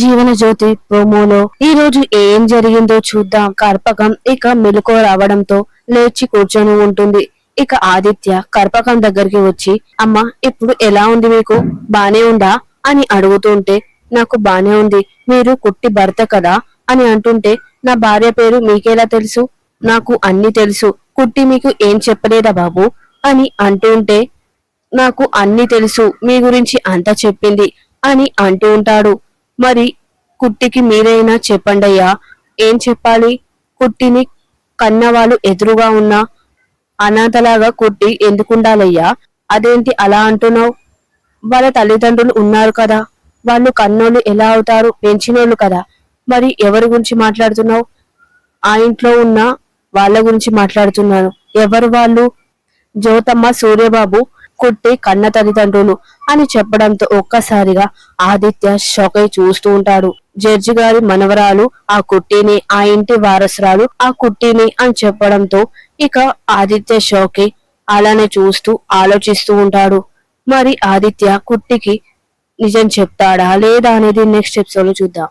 జీవన జ్యోతి ప్రోమోలో ఈ రోజు ఏం జరిగిందో చూద్దాం. కర్పకం ఇక మెలకు రావడంతో లేచి కూర్చొని ఉంటుంది. ఇక ఆదిత్య కర్పకం దగ్గరికి వచ్చి అమ్మ ఇప్పుడు ఎలా ఉంది మీకు? బానే ఉందా? అని అడుగుతుంటే నాకు బానే ఉంది. మీరు కుట్టి భర్త కదా? అని అంటుంటే నా భార్య పేరు మీకెలా తెలుసు? నాకు అన్ని తెలుసు. కుట్టి మీకు ఏం చెప్పలేదా బాబు? అని అంటుంటే నాకు అన్ని తెలుసు. మీ గురించి అంతా చెప్పింది. అని అంటూ ఉంటాడు. మరి కుట్టికి మీరైనా చెప్పండయ్యా. ఏం చెప్పాలి? కుట్టిని కన్నవాళ్ళు ఎదురుగా ఉన్నా అనాథలాగా కుట్టి ఎందుకుండాలయ్యా? అదేంటి అలా అంటున్నావు? వాళ్ళ తల్లిదండ్రులు ఉన్నారు కదా. వాళ్ళు కన్నోళ్ళు ఎలా అవుతారు? పెంచినోళ్ళు కదా. మరి ఎవరి గురించి మాట్లాడుతున్నావు? ఆ ఇంట్లో ఉన్న వాళ్ళ గురించి మాట్లాడుతున్నాను ఎవరు వాళ్ళు? జ్యోతమ్మ సూర్యబాబు కొట్టే కన్న తల్లిదండ్రులు అని చెప్పడంతో ఒక్కసారిగా ఆదిత్య షాక్ అయి చూస్తూ ఉంటాడు. జడ్జి గారి మనవరాలు ఆ కుట్టిని ఆ ఇంటి వారసురాలు ఆ కుట్టిని అని చెప్పడంతో ఇక ఆదిత్య షాక్ అయి అలానే చూస్తూ ఆలోచిస్తూ ఉంటాడు. మరి ఆదిత్య కుట్టికి నిజం చెప్తాడా లేదా అనేది నెక్స్ట్ ఎపిసోడ్లో చూద్దాం.